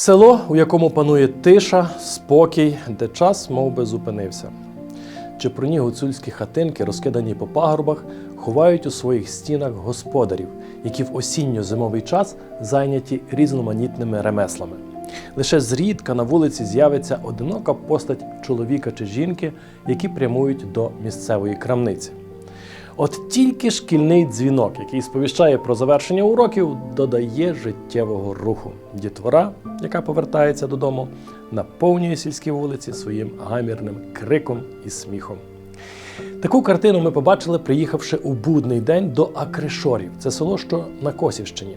Село, у якому панує тиша, спокій, де час мов би, зупинився. Чепурні гуцульські хатинки, розкидані по пагорбах, ховають у своїх стінах господарів, які в осінньо-зимовий час зайняті різноманітними ремеслами. Лише зрідка на вулиці з'явиться одинока постать чоловіка чи жінки, які прямують до місцевої крамниці. От тільки шкільний дзвінок, який сповіщає про завершення уроків, додає життєвого руху. Дітвора, яка повертається додому, наповнює сільські вулиці своїм гамірним криком і сміхом. Таку картину ми побачили, приїхавши у будний день до Акришорів. Це село, що на Косівщині.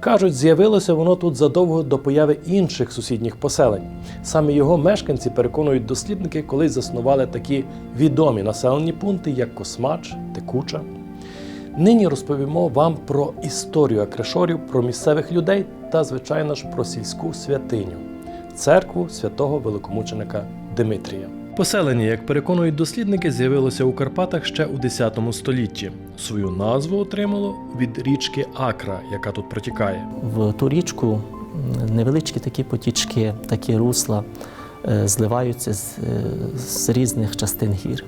Кажуть, з'явилося воно тут задовго до появи інших сусідніх поселень. Саме його мешканці, переконують дослідники, колись заснували такі відомі населені пункти, як Космач, Текуча. Нині розповімо вам про історію Акрешорів, про місцевих людей та, звичайно ж, про сільську святиню церкву святого великомученика Димитрія. Поселення, як переконують дослідники, з'явилося у Карпатах ще у X столітті. Свою назву отримало від річки Акра, яка тут протікає. В ту річку невеличкі такі потічки, такі русла е, зливаються з, е, з різних частин гір.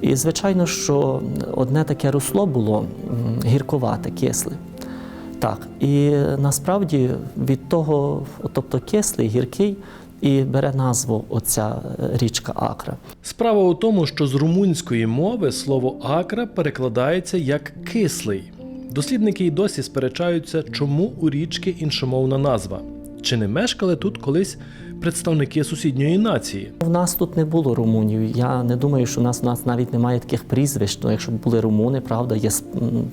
І звичайно, що одне таке русло було м, гірковате, кисле. Так, і насправді від того, тобто кислий, гіркий, і бере назву оця е, річка Акра. Справа у тому, що з румунської мови слово акра перекладається як кислий. Дослідники й досі сперечаються, чому у річки іншомовна назва. Чи не мешкали тут колись представники сусідньої нації? У нас тут не було румунів. Я не думаю, що у нас у нас навіть немає таких прізвищ. Ну, якщо б були румуни, правда, є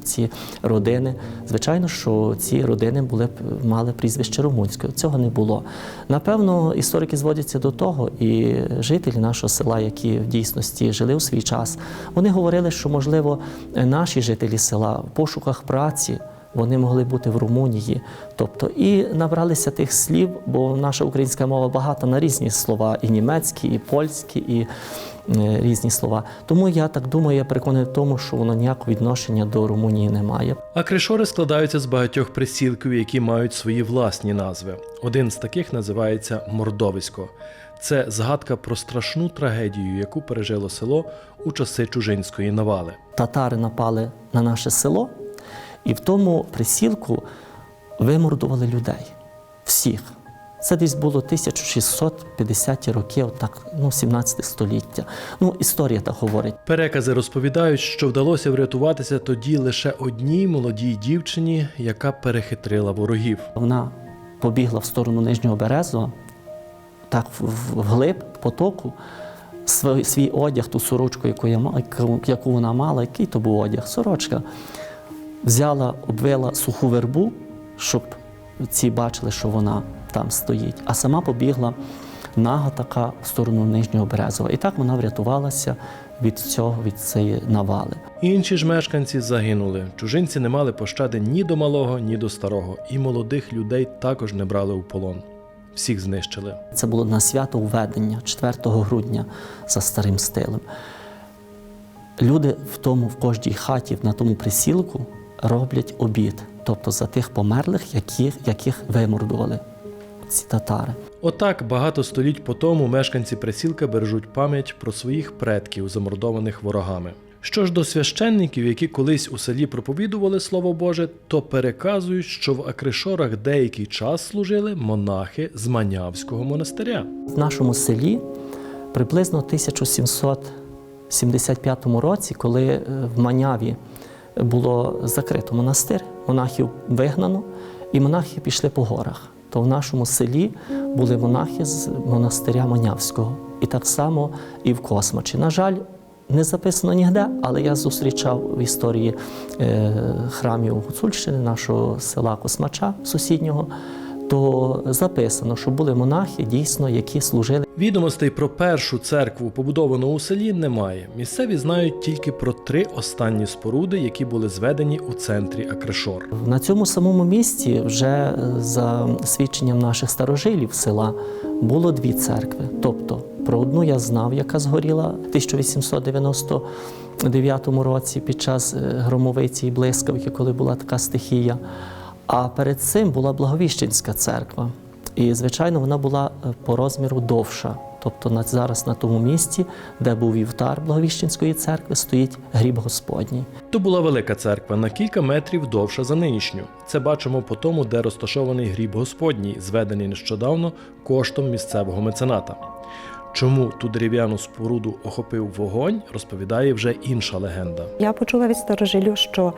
ці родини. Звичайно, що ці родини були б мали прізвище румунське. Цього не було. Напевно, історики зводяться до того, і жителі нашого села, які в дійсності жили у свій час, вони говорили, що можливо наші жителі села в пошуках праці. Вони могли бути в Румунії, тобто і набралися тих слів, бо наша українська мова багата на різні слова, і німецькі, і польські, і е, різні слова. Тому я так думаю, я переконаний в тому, що воно ніякого відношення до Румунії не має. Акришори складаються з багатьох присілків, які мають свої власні назви. Один з таких називається Мордовисько. Це згадка про страшну трагедію, яку пережило село у часи чужинської навали. Татари напали на наше село, і в тому присілку вимордували людей. Всіх. Це десь було 1650-ті роки, отак, ну, 17 століття. Ну, історія так говорить. Перекази розповідають, що вдалося врятуватися тоді лише одній молодій дівчині, яка перехитрила ворогів. Вона побігла в сторону Нижнього Березу, так вглиб потоку, свій, свій одяг, ту сорочку, яку, я, яку вона мала, який то був одяг, сорочка, взяла, обвила суху вербу, щоб ці бачили, що вона там стоїть, а сама побігла нага така в сторону Нижнього Березова. І так вона врятувалася від цього, від цієї навали. Інші ж мешканці загинули. Чужинці не мали пощади ні до малого, ні до старого, і молодих людей також не брали у полон. Всіх знищили. Це було на свято введення 4 грудня за старим стилем. Люди в тому, в кожній хаті, на тому присілку роблять обід, тобто за тих померлих, яких, яких вимордували ці татари. Отак багато століть по тому мешканці присілка бережуть пам'ять про своїх предків, замордованих ворогами. Що ж до священників, які колись у селі проповідували Слово Боже, то переказують, що в Акришорах деякий час служили монахи з Манявського монастиря. В нашому селі приблизно в 1775 році, коли е, в Маняві було закрито монастир, монахів вигнано, і монахи пішли по горах. То в нашому селі були монахи з монастиря Манявського. І так само і в Космачі. На жаль, не записано ніде, але я зустрічав в історії е, храмів Гуцульщини, нашого села Космача сусіднього, то записано, що були монахи, дійсно, які служили. Відомостей про першу церкву, побудовану у селі, немає. Місцеві знають тільки про три останні споруди, які були зведені у центрі Акришор. На цьому самому місці, вже е, за свідченням наших старожилів села, було дві церкви. Тобто про одну я знав, яка згоріла в 1899 році під час е, громовиці і блискавки, коли була така стихія. А перед цим була Благовіщенська церква. І, звичайно, вона була е, по розміру довша. Тобто зараз на тому місці, де був вівтар Благовіщенської церкви, стоїть гріб Господній. То була велика церква на кілька метрів довша за нинішню. Це бачимо по тому, де розташований гріб Господній, зведений нещодавно коштом місцевого мецената. Чому ту дерев'яну споруду охопив вогонь, розповідає вже інша легенда. Я почула від старожилів, що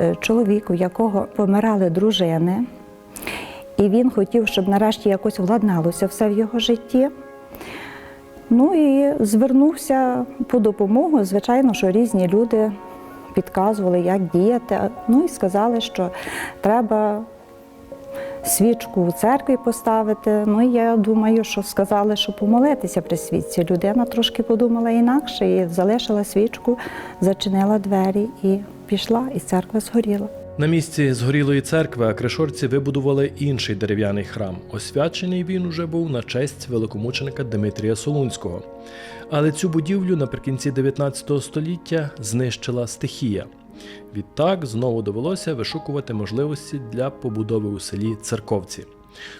е, чоловік, у якого помирали дружини, і він хотів, щоб нарешті якось владналося все в його житті. Ну і звернувся по допомогу. Звичайно, що різні люди підказували, як діяти. Ну і сказали, що треба свічку у церкві поставити. Ну я думаю, що сказали, що помолитися при свічці. Людина трошки подумала інакше і залишила свічку, зачинила двері і пішла, і церква згоріла. На місці згорілої церкви акрешорці вибудували інший дерев'яний храм. Освячений він уже був на честь великомученика Дмитрія Солунського. Але цю будівлю наприкінці 19 століття знищила стихія. Відтак знову довелося вишукувати можливості для побудови у селі церковці.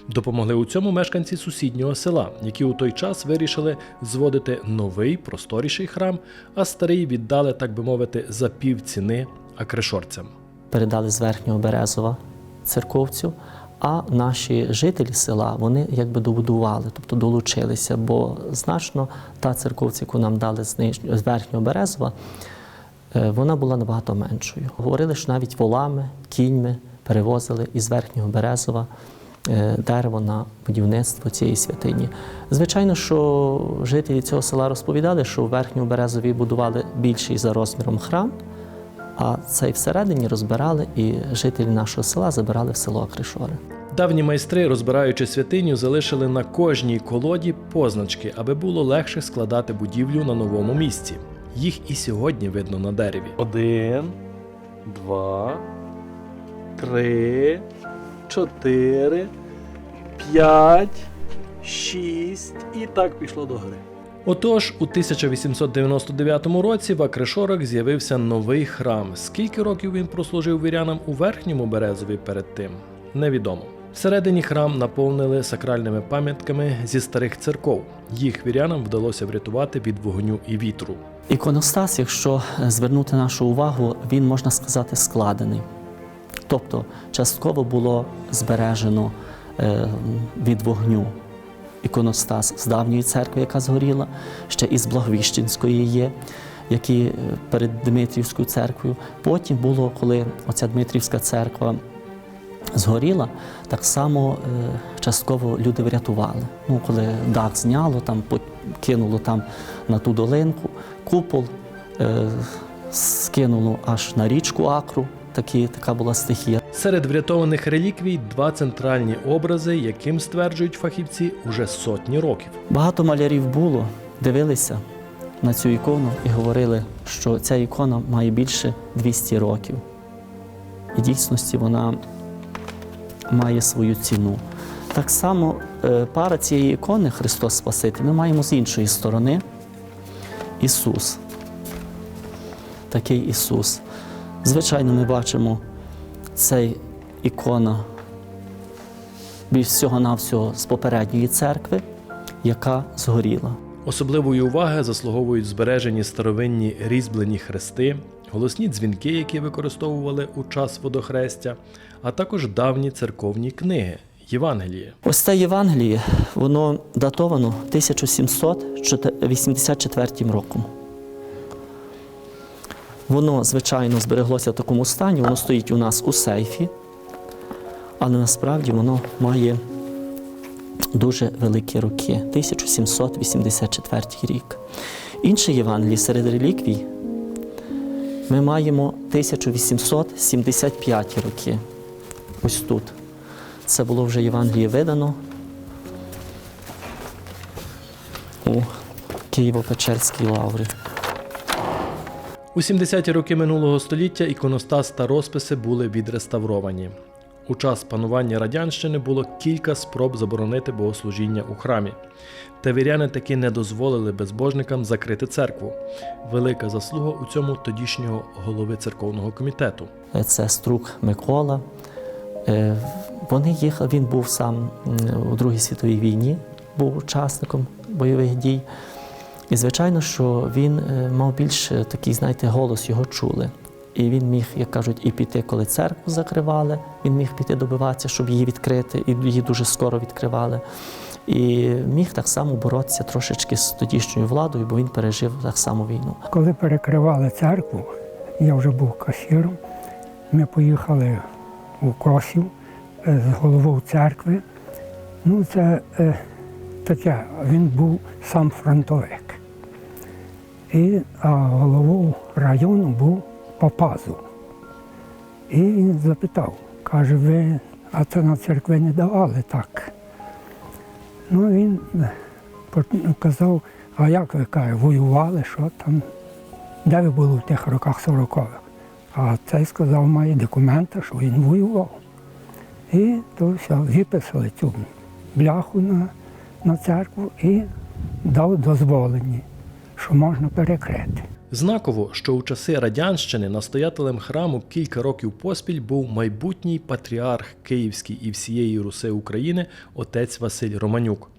Допомогли у цьому мешканці сусіднього села, які у той час вирішили зводити новий просторіший храм, а старий віддали, так би мовити, за пів ціни акрешорцям. передали з верхнього Березова церковцю, а наші жителі села вони якби добудували, тобто долучилися, бо значно та церковця, яку нам дали з верхнього Березова, вона була набагато меншою. Говорили, що навіть волами, кіньми перевозили із верхнього Березова е, дерево на будівництво цієї святині. Звичайно, що жителі цього села розповідали, що у верхньому Березові будували більший за розміром храм. А цей всередині розбирали, і жителі нашого села забирали в село Акришори. Давні майстри, розбираючи святиню, залишили на кожній колоді позначки, аби було легше складати будівлю на новому місці. Їх і сьогодні видно на дереві. Один, два, три, чотири, п'ять, шість і так пішло до гори. Отож, у 1899 році в Акрешорах з'явився новий храм. Скільки років він прослужив вірянам у верхньому березові перед тим, невідомо. Всередині храм наповнили сакральними пам'ятками зі старих церков. Їх вірянам вдалося врятувати від вогню і вітру. Іконостас, якщо звернути нашу увагу, він можна сказати складений. Тобто частково було збережено е, від вогню іконостас з давньої церкви, яка згоріла, ще із Благовіщенської є, які е, перед Дмитрівською церквою. Потім було, коли оця Дмитрівська церква згоріла, так само е, частково люди врятували. Ну, коли дах зняло, там кинуло там на ту долинку, купол е, скинуло аж на річку Акру. Такі, така була стихія. Серед врятованих реліквій два центральні образи, яким стверджують фахівці уже сотні років. Багато малярів було, дивилися на цю ікону і говорили, що ця ікона має більше 200 років. І дійсності вона має свою ціну. Так само е, пара цієї ікони Христос Спаситель ми маємо з іншої сторони Ісус. Такий Ісус. Звичайно, ми бачимо цей ікона більш всього-навсього з попередньої церкви, яка згоріла. Особливої уваги заслуговують збережені старовинні різьблені хрести, голосні дзвінки, які використовували у час водохрестя, а також давні церковні книги Євангеліє. Ось це Євангеліє, воно датовано 1784 роком. Воно, звичайно, збереглося в такому стані, воно стоїть у нас у сейфі, але насправді воно має дуже великі роки 1784 рік. Інше Євангеліє серед реліквій ми маємо 1875 роки. Ось тут. Це було вже Євангеліє видано у Києво-Печерській лаврі. У 70-ті роки минулого століття іконостас та розписи були відреставровані. У час панування радянщини було кілька спроб заборонити богослужіння у храмі. Та віряни таки не дозволили безбожникам закрити церкву. Велика заслуга у цьому тодішнього голови церковного комітету. Це Струк Микола. Е, вони їхали, він був сам у Другій світовій війні, був учасником бойових дій. І звичайно, що він е, мав більш е, такий, знаєте, голос його чули. І він міг, як кажуть, і піти, коли церкву закривали, він міг піти добиватися, щоб її відкрити, і її дуже скоро відкривали. І міг так само боротися трошечки з тодішньою владою, бо він пережив так само війну. Коли перекривали церкву, я вже був касіром, ми поїхали у Косів е, з головою церкви. Ну, це е, таке, він був сам фронтовик. І а головою району був Попазу. І запитав, каже, ви, а це на церкви не давали так. Ну, він е, казав, а як ви каже, воювали, що там, де ви були в тих роках 40-х? А цей сказав, має документи, що він воював. І то все, виписали цю бляху на, на церкву і дав дозволення, що можна перекрити. Знаково, що у часи радянщини настоятелем храму кілька років поспіль був майбутній патріарх Київський і всієї Руси України отець Василь Романюк.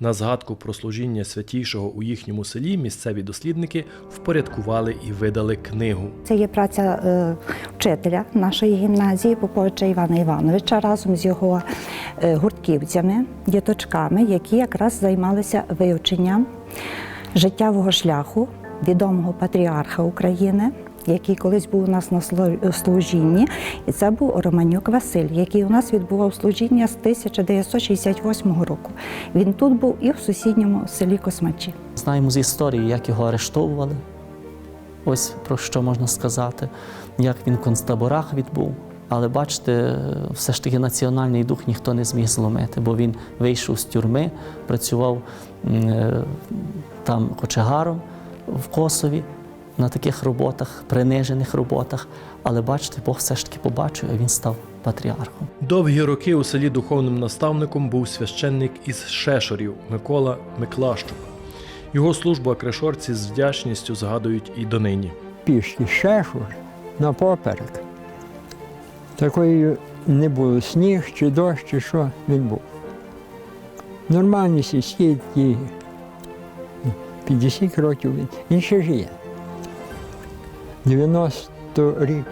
На згадку про служіння святійшого у їхньому селі місцеві дослідники впорядкували і видали книгу. Це є праця е, вчителя нашої гімназії Поповича Івана Івановича разом з його е, гуртківцями, діточками, які якраз займалися вивченням життєвого шляху відомого патріарха України, який колись був у нас на служінні. І це був Романюк Василь, який у нас відбував служіння з 1968 року. Він тут був і в сусідньому селі Космачі. Знаємо з історії, як його арештовували. Ось про що можна сказати, як він в концтаборах відбув. Але бачите, все ж таки національний дух ніхто не зміг зломити, бо він вийшов з тюрми, працював е, там кочегаром в Косові на таких роботах, принижених роботах. Але бачите, Бог все ж таки побачив, і він став патріархом. Довгі роки у селі духовним наставником був священник із Шешорів Микола Миклащук. Його службу акрешорці з вдячністю згадують і донині. пішки шешу напоперек. Такої не було сніг чи дощ, чи що він був. Нормальні сільські 50 років він, ще жиє. 90 рік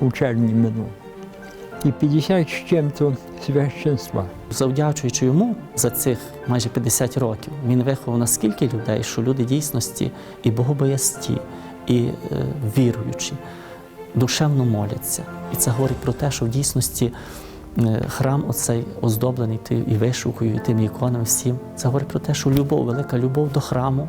у червні минув. І 50 з чим-то священства. Завдячуючи йому за цих майже 50 років, він виховав наскільки людей, що люди дійсності і богобоясті, і е, віруючі, душевно моляться. І це говорить про те, що в дійсності храм оцей оздоблений ти- і вишивкою, і тими іконами всім. Це говорить про те, що любов, велика любов до храму,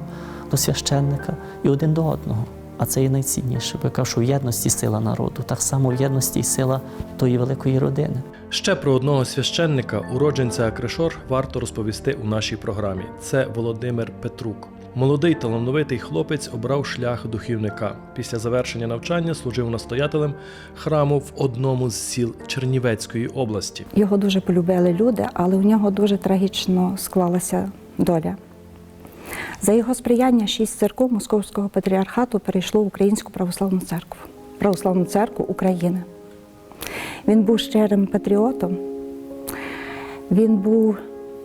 до священника і один до одного. А це є найцінніше, бо я кажу, що в єдності сила народу, так само в єдності і сила тої великої родини. Ще про одного священника, уродженця Акрешор, варто розповісти у нашій програмі. Це Володимир Петрук. Молодий талановитий хлопець обрав шлях духівника. Після завершення навчання служив настоятелем храму в одному з сіл Чернівецької області. Його дуже полюбили люди, але у нього дуже трагічно склалася доля. За його сприяння шість церков Московського патріархату перейшло в Українську православну церкву, Православну церкву України. Він був щирим патріотом, він був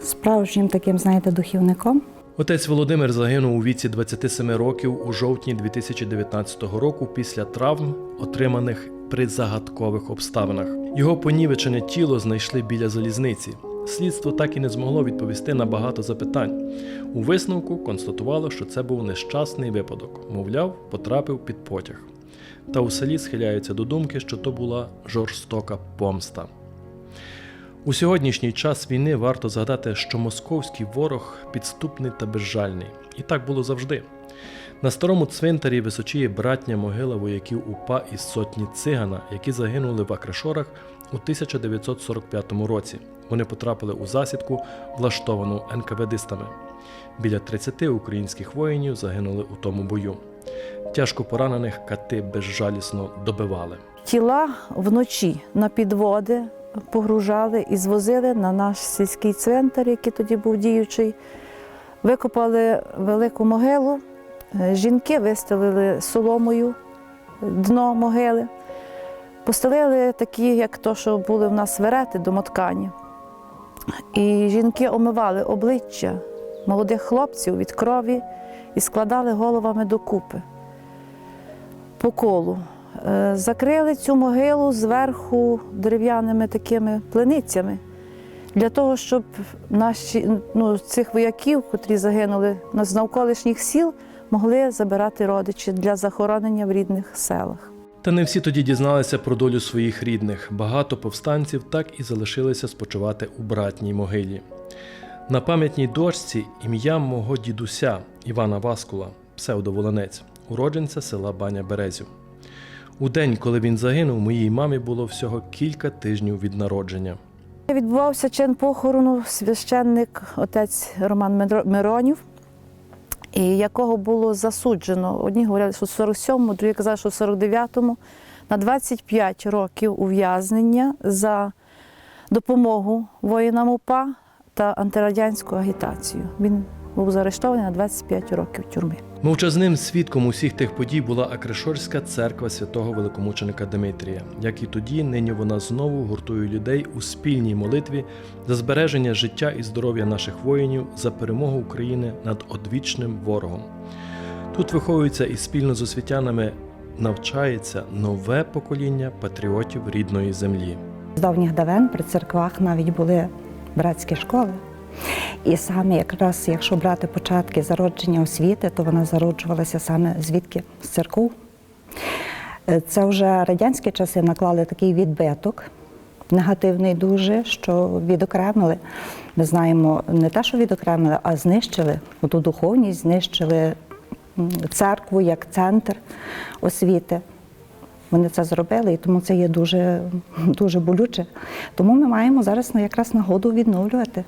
справжнім таким, знаєте, духівником. Отець Володимир загинув у віці 27 років у жовтні 2019 року після травм, отриманих при загадкових обставинах. Його понівечене тіло знайшли біля залізниці. Слідство так і не змогло відповісти на багато запитань. У висновку констатувало, що це був нещасний випадок, мовляв, потрапив під потяг. Та у селі схиляються до думки, що то була жорстока помста. У сьогоднішній час війни варто згадати, що московський ворог підступний та безжальний. І так було завжди. На старому цвинтарі височіє братня могила вояків УПА із сотні цигана, які загинули в Акрешорах у 1945 році. Вони потрапили у засідку, влаштовану НКВДистами. Біля 30 українських воїнів загинули у тому бою. Тяжко поранених кати безжалісно добивали. Тіла вночі на підводи погружали і звозили на наш сільський цвинтар, який тоді був діючий. Викопали велику могилу. Е, Жінки вистелили соломою дно могили, Постелили такі, як то, що були в нас верети домоткані. І жінки омивали обличчя молодих хлопців від крові і складали головами докупи по колу. Е, Закрили цю могилу зверху дерев'яними такими плиницями для того, щоб наші ну, цих вояків, котрі загинули з навколишніх сіл, могли забирати родичі для захоронення в рідних селах. Та не всі тоді дізналися про долю своїх рідних. Багато повстанців так і залишилися спочивати у братній могилі. На пам'ятній дошці ім'я мого дідуся Івана Васкула, псевдоволонець, уродженця села Баня Березів. У день, коли він загинув, моїй мамі було всього кілька тижнів від народження. Відбувався чин похорону священник отець Роман Миронів, якого було засуджено. Одні говорили, що в 47-му, другі казали, що в 49-му, на 25 років ув'язнення за допомогу воїнам УПА та антирадянську агітацію. Він був заарештований на 25 років тюрми. Мовчазним свідком усіх тих подій була Акришорська церква святого великомученика Димитрія. Як і тоді, нині вона знову гуртує людей у спільній молитві за збереження життя і здоров'я наших воїнів за перемогу України над одвічним ворогом. Тут виховується і спільно з освітянами навчається нове покоління патріотів рідної землі. З давніх давен при церквах навіть були братські школи. І саме якраз, якщо брати початки зародження освіти, то вона зароджувалася саме звідки? З церков. Е, Це вже радянські часи наклали такий відбиток, негативний дуже, що відокремили. Ми знаємо не те, що відокремили, а знищили ту духовність, знищили церкву як центр освіти. Вони це зробили, і тому це є дуже, дуже болюче. Тому ми маємо зараз якраз нагоду відновлювати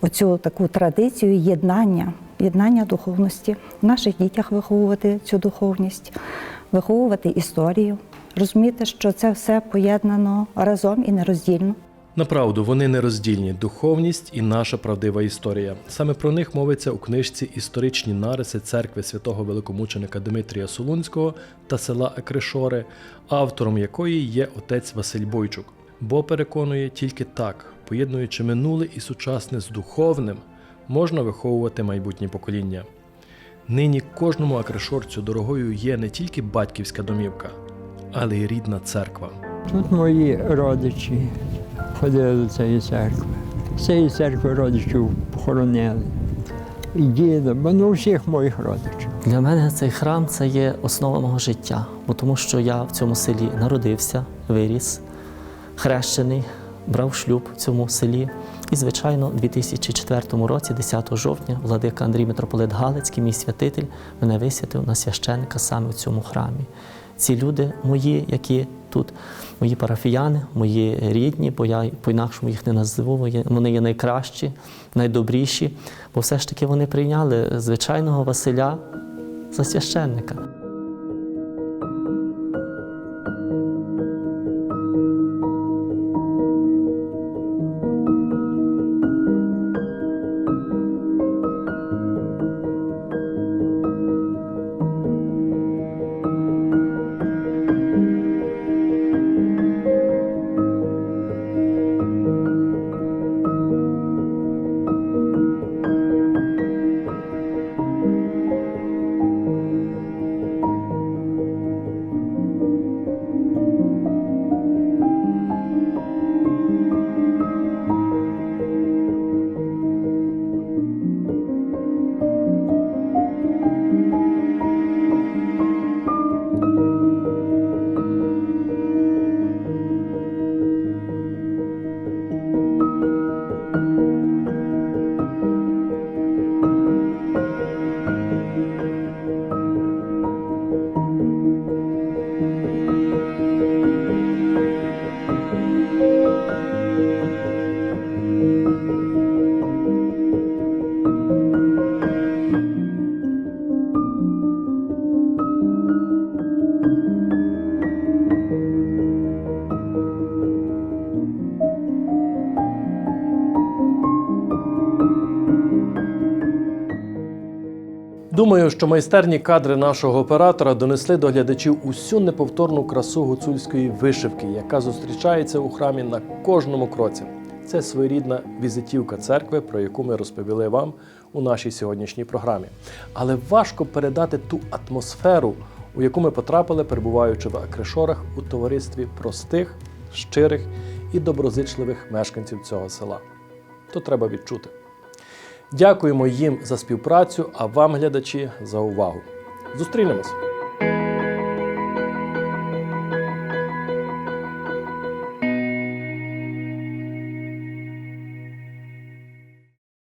оцю таку традицію єднання, єднання духовності, в наших дітях виховувати цю духовність, виховувати історію, розуміти, що це все поєднано разом і нероздільно. Направду, вони нероздільні духовність і наша правдива історія. Саме про них мовиться у книжці Історичні нариси церкви святого великомученика Дмитрія Солунського та села Акришори, автором якої є отець Василь Бойчук. Бо переконує тільки так, поєднуючи минуле і сучасне з духовним, можна виховувати майбутнє покоління. Нині кожному акришорцю дорогою є не тільки батьківська домівка, але й рідна церква. Тут мої родичі ходили до цієї церкви. З цієї церкви родичів похоронили. І діда, бо ну всіх моїх родичів. Для мене цей храм це є основа мого життя, бо тому що я в цьому селі народився, виріс, хрещений, брав шлюб в цьому селі. І, звичайно, у 2004 році, 10 жовтня, владика Андрій Митрополит Галицький, мій святитель, мене висвятив на священника саме в цьому храмі. Ці люди мої, які тут, мої парафіяни, мої рідні, бо я по-інакшому їх не називу, вони- є найкращі, найдобріші, бо все ж таки вони прийняли звичайного Василя за священника. Що майстерні кадри нашого оператора донесли до глядачів усю неповторну красу гуцульської вишивки, яка зустрічається у храмі на кожному кроці. Це своєрідна візитівка церкви, про яку ми розповіли вам у нашій сьогоднішній програмі. Але важко передати ту атмосферу, у яку ми потрапили, перебуваючи в Акришорах у товаристві простих, щирих і доброзичливих мешканців цього села. То треба відчути. Дякуємо їм за співпрацю, а вам, глядачі, за увагу. Зустрінемось!